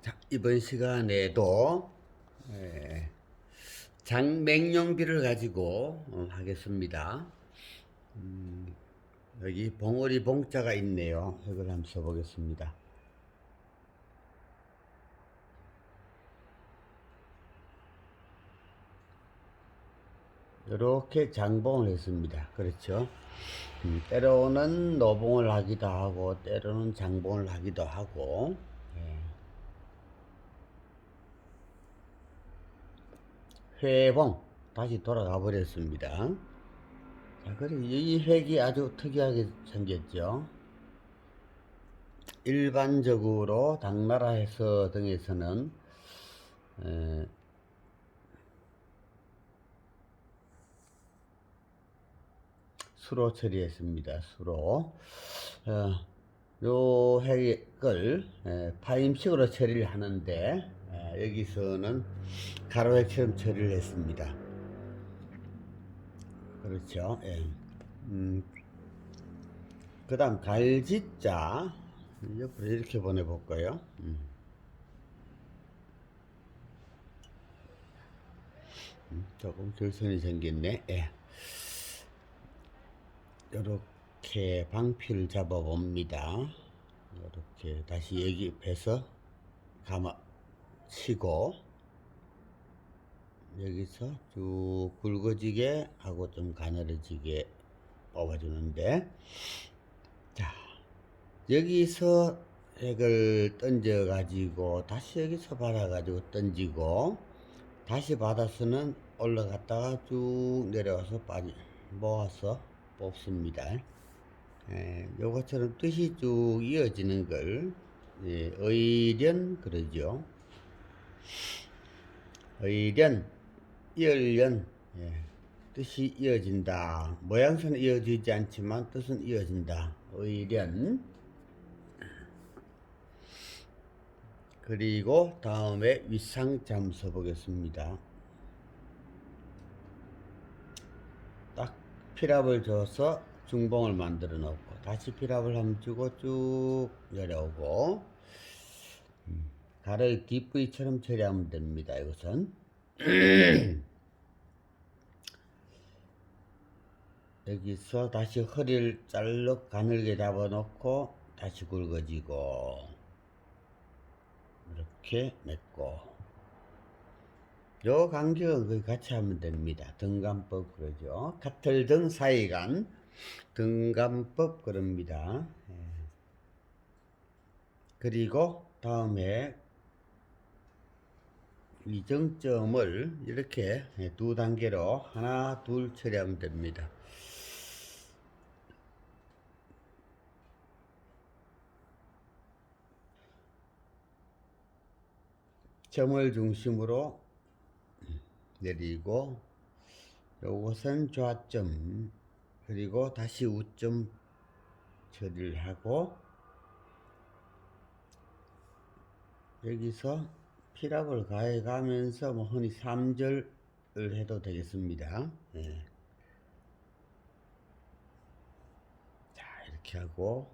자, 이번 시간에도 예, 장맹용비를 가지고 어, 하겠습니다. 음, 여기 봉오리 봉자가 있네요. 이걸 한번 써보겠습니다. 이렇게 장봉을 했습니다. 그렇죠? 음, 때로는 노봉을 하기도 하고 때로는 장봉을 하기도 하고 예. 회봉 다시 돌아가 버렸습니다. 자, 그리고 이 획이 아주 특이하게 생겼죠. 일반적으로 당나라에서 등에서는 에, 수로 처리했습니다. 수로. 어, 요 획을 에, 파임식으로 처리를 하는데 에, 여기서는 가로획처럼 처리를 했습니다. 그렇죠. 예. 음, 그 다음 갈짓자 옆으로 이렇게 보내볼까요? 음. 음, 조금 결선이 생겼네. 예. 이렇게 방피를 잡아 봅니다. 이렇게 다시 여기 배서 감아 치고 여기서 쭉 굵어지게 하고 좀 가늘어지게 뽑아주는데 자 여기서 핵을 던져 가지고 다시 여기서 받아 가지고 던지고 다시 받아서는 올라갔다가 쭉 내려와서 빠지 모아서 뽑습니다. 에, 요것처럼 뜻이 쭉 이어지는 걸 예, 의련 그러죠. 의련, 이을련 예, 뜻이 이어진다. 모양새는 이어지지 않지만 뜻은 이어진다. 의련 그리고 다음에 위상잠 써보겠습니다. 딱 피랍을 줘서 중봉을 만들어 놓고 다시 피랍을 한번 주고 쭉 내려오고 음, 가를 DV처럼 처리하면 됩니다. 이것은 여기서 다시 허리를 짤록 가늘게 잡아놓고 다시 굵어지고 이렇게 맺고 요 간격은 거의 같이 하면 됩니다. 등간법 그러죠. 카틀 등 사이간 등간법 그럽니다. 예. 그리고 다음에 이 정점을 이렇게 두 단계로 하나 둘 처리하면 됩니다. 점을 중심으로 내리고 요것은 좌점 그리고 다시 우점 처리를 하고 여기서 피랍을 가해 가면서 뭐 흔히 3절을 해도 되겠습니다. 예. 자, 이렇게 하고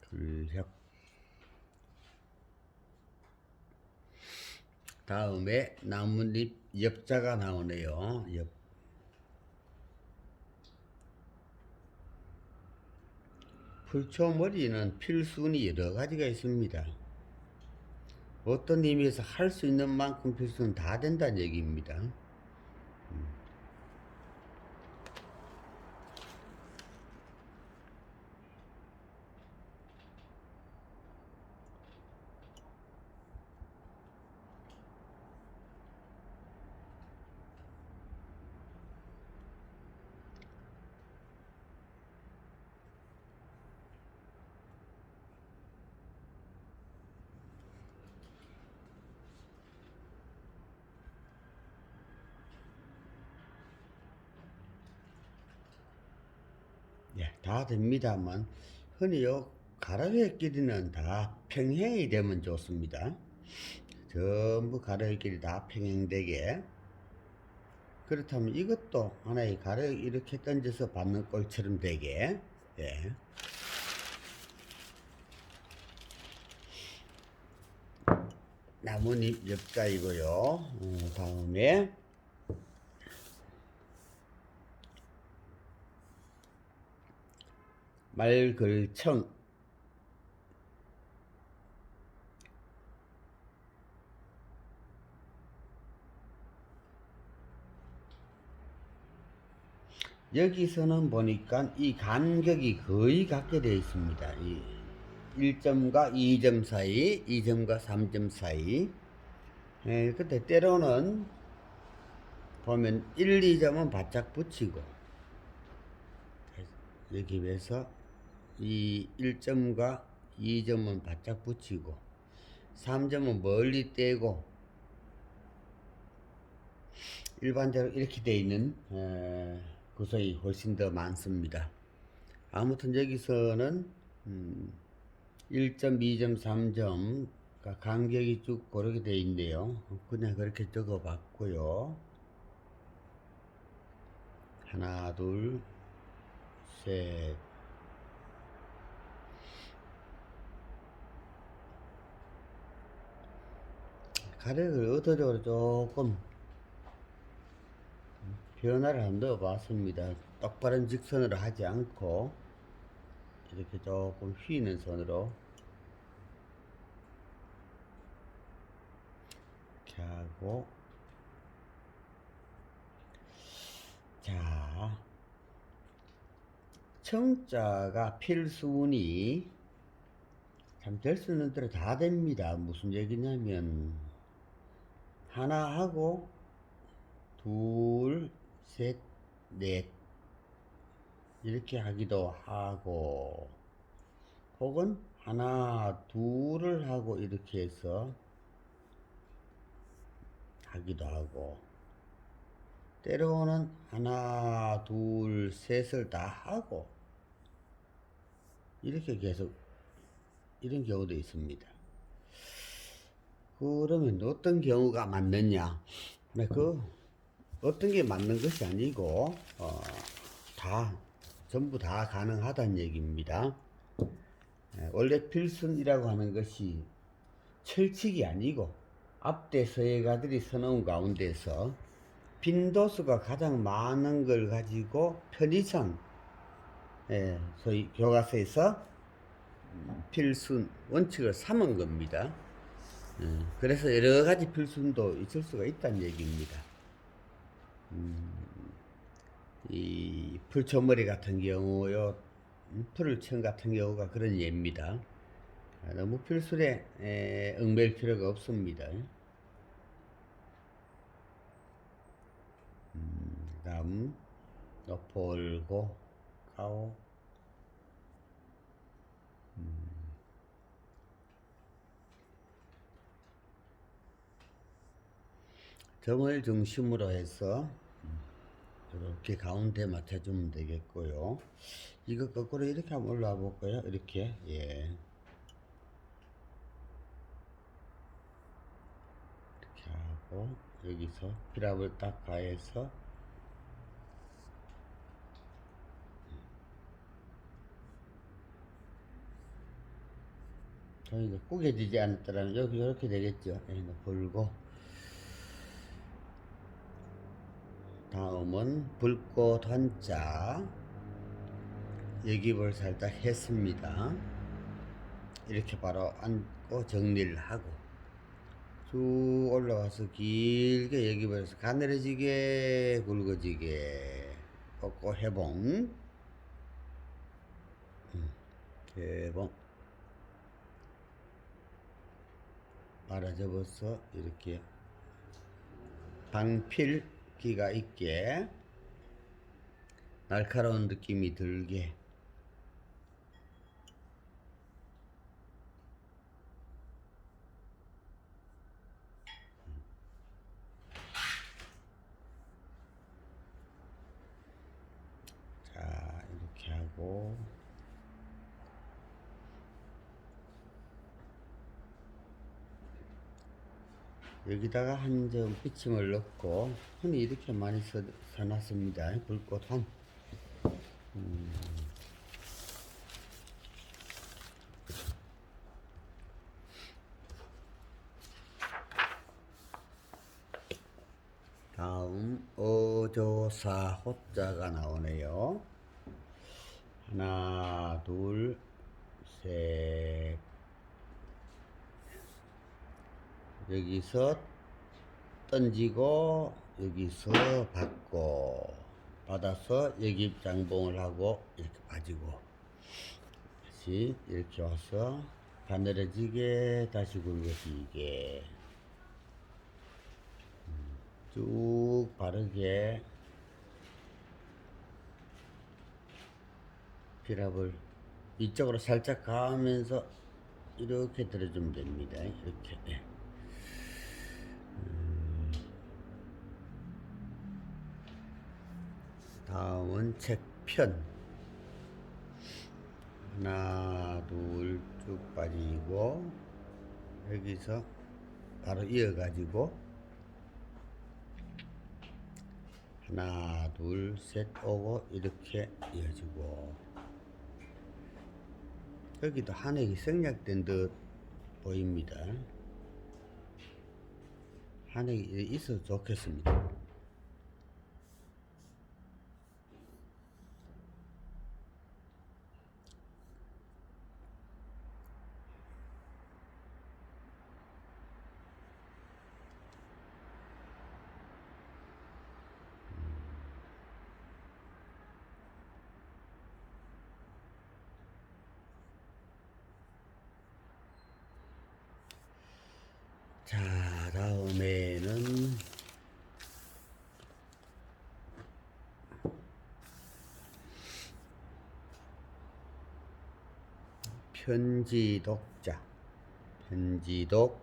글협 다음에 나뭇잎 엽자가 나오네요. 엽. 풀초머리는 필순이 여러 가지가 있습니다. 어떤 의미에서 할 수 있는 만큼 필수는 다 된다는 얘기입니다. 예, 다 됩니다만 흔히 요 가로의 길이는 다 평행이 되면 좋습니다. 전부 가로의 길이 다 평행되게 그렇다면 이것도 하나의 가래 이렇게 던져서 받는 꼴처럼 되게 예. 나뭇잎 엽자이고요. 어, 다음에 말글청 여기서는 보니까 이 간격이 거의 같게 되어 있습니다. 이 1점과 2점 사이, 2점과 3점 사이. 예, 그때 때로는 보면 1, 2점은 바짝 붙이고 여기 위해서 이 1점과 2점은 바짝 붙이고 3점은 멀리 떼고 일반적으로 이렇게 되어 있는 에, 구석이 훨씬 더 많습니다. 아무튼 여기서는 음, 1점, 2점, 3점 간격이 쭉 고르게 되어 있는데요. 그냥 그렇게 적어 봤고요. 하나, 둘, 셋. 가격을 의도적으로 조금 변화를 한번 넣어봤습니다. 똑바른 직선으로 하지 않고 이렇게 조금 휘는 선으로 이렇게 하고 자 청자가 필수니 참될 수 있는 대로 다 됩니다. 무슨 얘기냐면 하나 하고 둘, 셋, 넷. 이렇게 하기도 하고. 혹은 하나, 둘을 하고 이렇게 해서 하기도 하고. 때로는 하나, 둘, 셋을 다 하고. 이렇게 계속 이런 경우도 있습니다. 그러면 어떤 경우가 맞느냐? 네, 그 어떤 게 맞는 것이 아니고 어, 다 전부 다 가능하다는 얘기입니다. 예, 원래 필순이라고 하는 것이 철칙이 아니고 앞대 서예가들이 써놓은 가운데서 빈도수가 가장 많은 걸 가지고 편의상 예, 소위 교과서에서 필순 원칙을 삼은 겁니다. 예, 그래서 여러 가지 필순도 있을 수가 있다는 얘기입니다. 음, 이 풀초머리 같은 경우요, 음, 풀을청 같은 경우가 그런 예입니다. 아, 너무 필술에 에, 얽매일 필요가 없습니다. 음, 다음 높을고 가오 점을 중심으로 해서 이렇게 가운데 맞춰주면 되겠고요. 이거 거꾸로 이렇게 한번 올라와 볼까요? 이렇게 예. 이렇게 하고 여기서 피랍을 딱 가해서 저희가 구겨지지 않았더라면 여기 이렇게 되겠죠. 예, 불고 다음은 불꽃 한자 여기를 살짝 했습니다. 이렇게 바로 앉고 정리를 하고 쭉 올라가서 길게 여기버려서 가늘어지게 굵어지게 꺾고 해봉 음, 해봉 말아 접어서 이렇게 방필 기가 있게 날카로운 느낌이 들게 자 이렇게 하고 여기다가 한 점 비침을 넣고 흔히 이렇게 많이 써, 써놨습니다. 불꽃 한. 음. 다음 어조사 호자가 나오네요. 하나, 둘, 셋. 여기서 던지고 여기서 받고 받아서 여기 장봉을 하고 이렇게 빠지고 다시 이렇게 와서 가늘어지게 다시 음, 쭉 바르게 피랍을 이쪽으로 살짝 가면서 이렇게 들어주면 됩니다. 이렇게. 예. 다음은 책편. 하나 둘 쭉 빠지고 여기서 바로 이어가지고 하나 둘 셋 오고 이렇게 이어지고. 여기도 한획이 생략된 듯 보입니다. 한획이 있어도 좋겠습니다 자, 다음에는 편지독자. 편지독.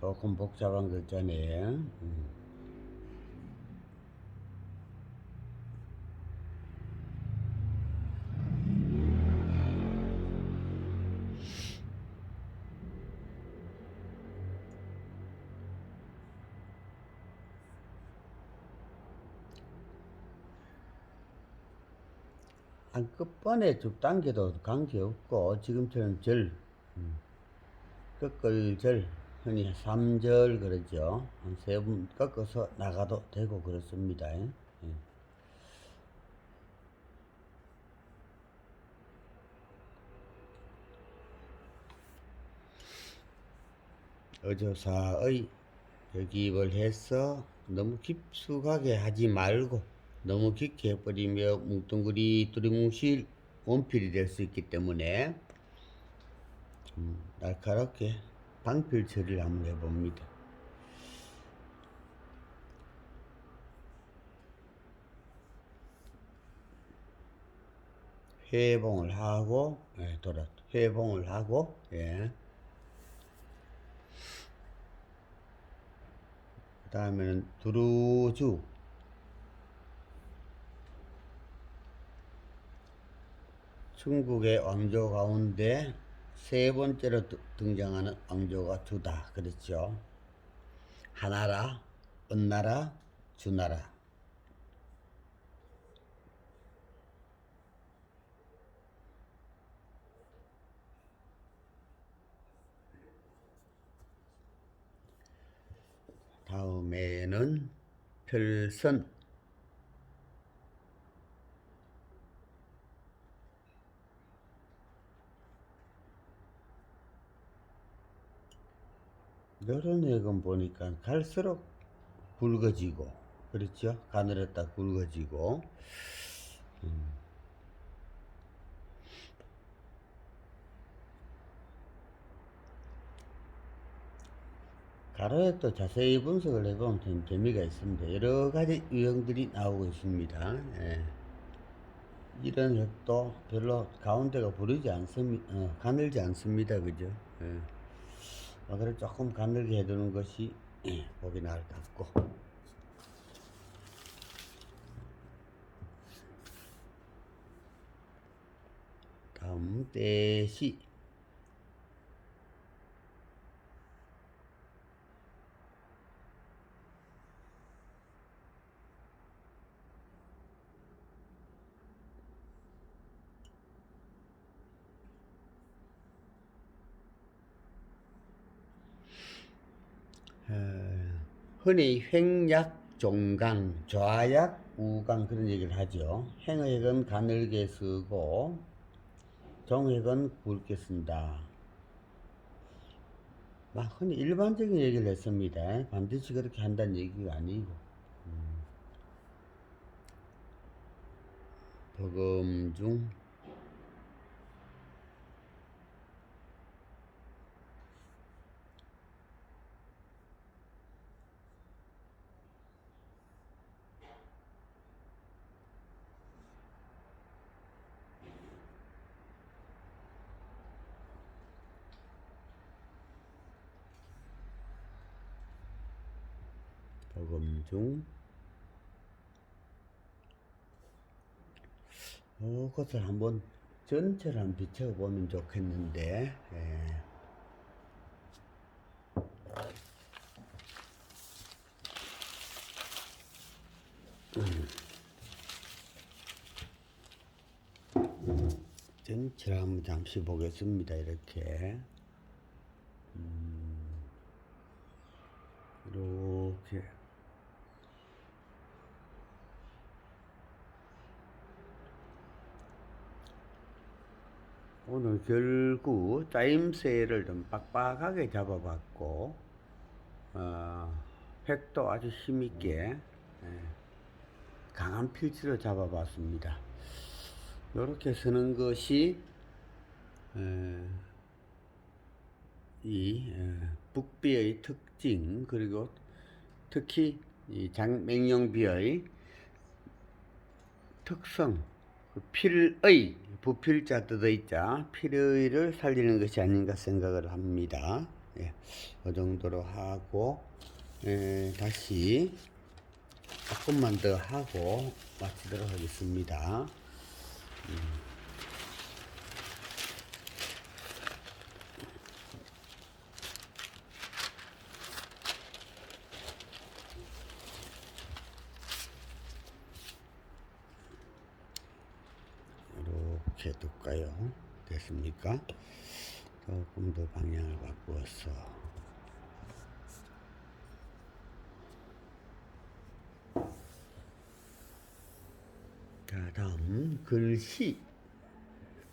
조금 복잡한 글자네요. 음. 한 끝번에 쭉 당겨도 관계없고 지금처럼 절 음, 꺾을 흔히 삼절 그러죠 한 세 번 꺾어서 나가도 되고 그렇습니다 예. 어조사의 여기입을 해서 너무 깊숙하게 하지 말고 너무 깊게 해버리며 뭉뚱그리 뚜리뭉실 원필이 될 수 있기 때문에 음, 날카롭게 방필 처리를 한번 해봅니다. 회봉을 하고 예, 돌아 회봉을 하고 예. 그 다음에는 두루주 중국의 왕조 가운데 세 번째로 드- 등장하는 왕조가 주다. 그랬죠? 하나라 은나라 주나라. 다음에는 별선 이런 액은 보니까 갈수록 굵어지고 그렇죠 가늘었다 굵어지고 음. 가로에 또 자세히 분석을 해보면 좀 재미가 있습니다. 여러 가지 유형들이 나오고 있습니다. 예. 이런 흙도 별로 가운데가 부르지 않습니다. 어, 가늘지 않습니다. 그죠? 예. 어, 그래 조금 가늘게 해두는 것이 예, 보기 나을 것 같고. 다음 떼시 흔히 횡약, 종강, 좌약, 우강 그런 얘기를 하죠. 행액은 가늘게 쓰고 종획은 굵게 쓴다. 막 흔히 일반적인 얘기를 했습니다. 반드시 그렇게 한다는 얘기가 아니고. 음. 버금 중 버금 중 그것을 한번 전체를 한번 비춰보면 좋겠는데 예. 전체를 한번 잠시 보겠습니다 이렇게. 음, 이렇게 오늘 결국 짜임새를 좀 빡빡하게 잡아봤고 어, 획도 아주 힘있게 예, 강한 필치로 잡아봤습니다. 이렇게 쓰는 것이 에, 이 에, 북비의 특징 그리고 특히 이 장맹령비의 특성 그 필의 부필자 뜯어있자 필의를 살리는 것이 아닌가 생각을 합니다. 예, 그 정도로 하고 에, 다시 조금만 더 하고 마치도록 하겠습니다. 이렇게 됐습니까? 조금 더 방향을 바꾸어서. 자 다음 글씨.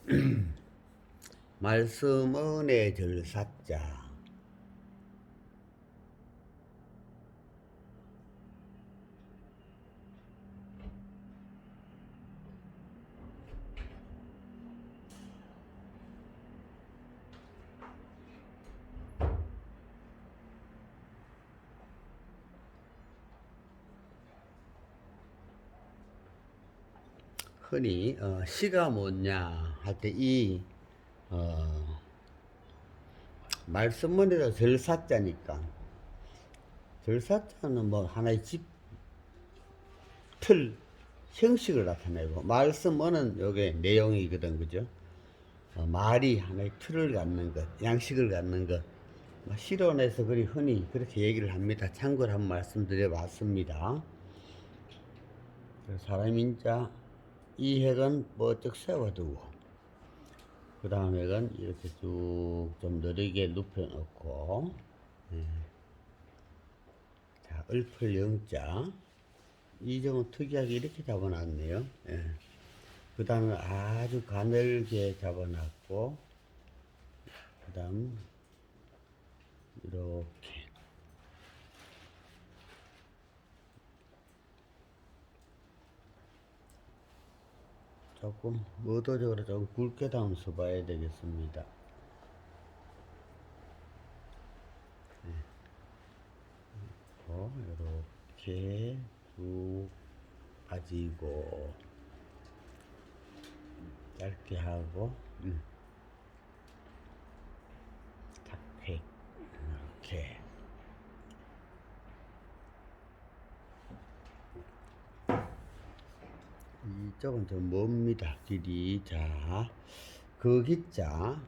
말씀 은혜 절사자 흔히 어, 시가 뭐냐 할 때이 어, 말씀문에도 절사자니까 절사자는 뭐 하나의 집, 틀, 형식을 나타내고 말씀문은 요게 내용이거든 그죠? 어, 말이 하나의 틀을 갖는 것, 양식을 갖는 것. 뭐 실론에서 그리 흔히 그렇게 얘기를 합니다. 참고로 한번 말씀드려 봤습니다. 사람 인자 이 핵은 멋쩍 세워두고 그 다음 핵은 이렇게 쭉 좀 느리게 눕혀놓고 예. 자 을풀 영자 이 점은 특이하게 이렇게 잡아놨네요 예. 그 다음에 아주 가늘게 잡아놨고 그 다음 이렇게 조금 의도적으로 좀 굵게 담아서 봐야 되겠습니다. 네. 어, 이렇게 쭉 빠지고 짧게 하고 음. 탁획 이렇게 이쪽은 좀 멉니다. 길이. 자, 그 기자.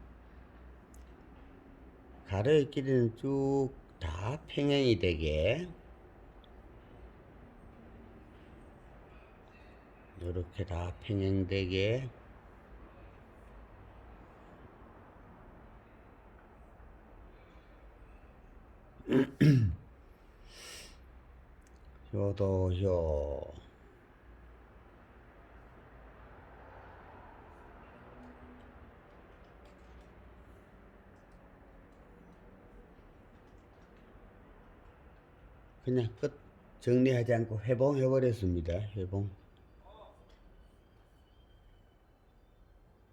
가로의 길이는 쭉 다 평행이 되게. 이렇게 다 평행되게. 효도효 그냥 끝 정리하지 않고 회봉해 버렸습니다. 회봉.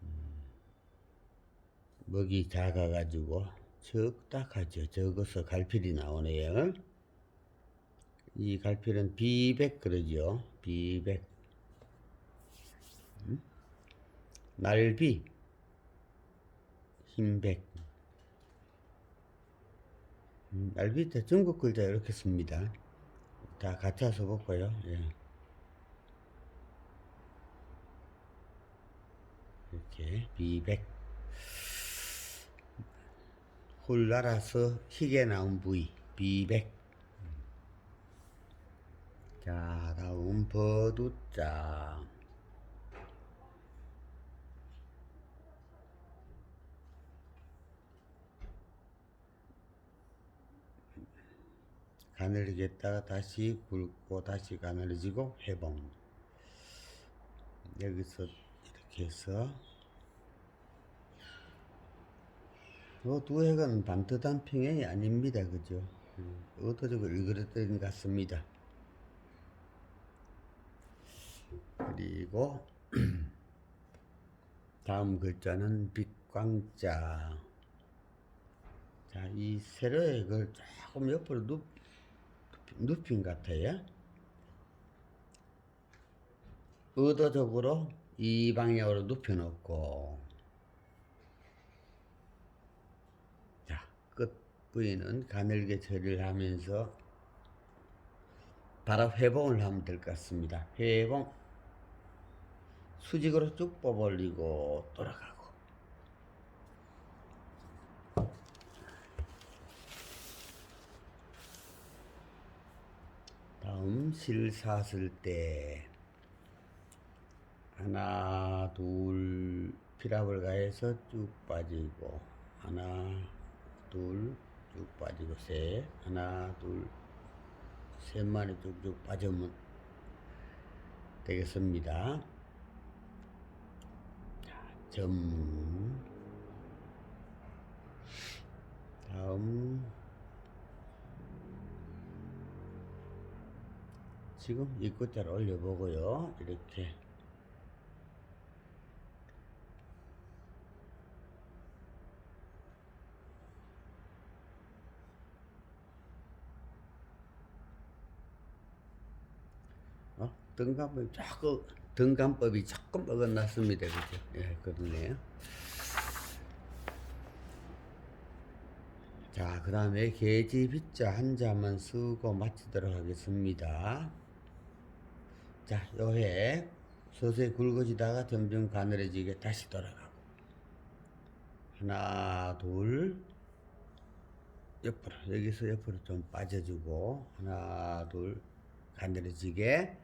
음, 먹이 작아가지고 적딱하죠. 적어서 갈필이 나오네요. 이 갈필은 비백 그러죠. 비백. 음? 날비. 흰백. 음, 날비자 중국 글자 이렇게 씁니다. 다 같이 써볼까요? 예. 이렇게 비백. 홀 날아서 희게 나온 부위 비백. 자, 다음 버두자. 가늘리겠다가 다시 굵고 다시 가늘어지고 해봉. 여기서 이렇게 해서 이두 해가 반듯한 평행이 아닙니다. 그죠? 음, 의도적으로 일그러뜨린 것 같습니다. 그리고 다음 글자는 빛광자. 자, 이 세로의 걸 조금 옆으로 눕, 눕힌 것 같아요. 의도적으로 이 방향으로 눕혀놓고, 자, 끝 부위는 가늘게 처리를 하면서 바로 회봉을 하면 될 것 같습니다. 회봉. 수직으로 쭉 뽑아 올리고 돌아가고. 다음 실사슬 때 하나 둘 피랍을 가해서 쭉 빠지고 하나 둘 쭉 빠지고 셋 하나 둘 셋만에 쭉쭉 빠지면 되겠습니다. 자, 점 다음 지금 입구자를 올려보고요. 이렇게 어? 등간법이 조금 등간법이 조금 어긋났습니다. 그죠? 예, 그러네요. 자, 그 다음에 계지 빗자 한 자만 쓰고 마치도록 하겠습니다. 자, 요해 서서히 굵어지다가 점점 가늘어지게 다시 돌아가고. 하나, 둘, 옆으로, 여기서 옆으로 좀 빠져주고, 하나, 둘, 가늘어지게.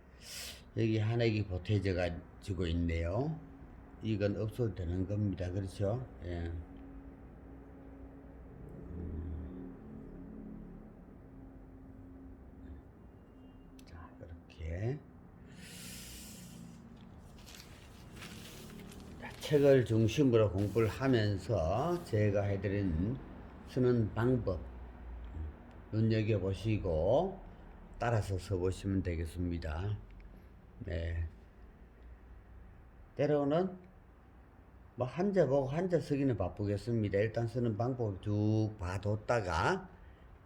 여기 한액이 보태져 가지고 있네요. 이건 없어도 되는 겁니다. 그렇죠? 예. 자, 이렇게. 자, 책을 중심으로 공부를 하면서 제가 해드린 쓰는 방법 눈여겨보시고 따라서 써보시면 되겠습니다. 네. 때로는 뭐 한자 보고 한자 쓰기는 바쁘겠습니다. 일단 쓰는 방법을 쭉 봐뒀다가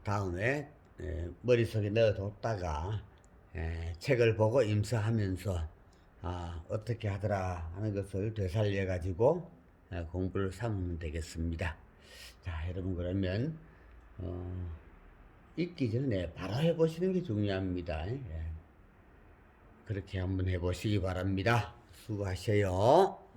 다음에 에, 머릿속에 넣어뒀다가 에, 책을 보고 임서하면서 아, 어떻게 하더라 하는 것을 되살려 가지고 공부를 삼으면 되겠습니다. 자, 여러분 그러면 어, 읽기 전에 바로 해보시는 게 중요합니다. 예. 그렇게 한번 해보시기 바랍니다. 수고하셔요.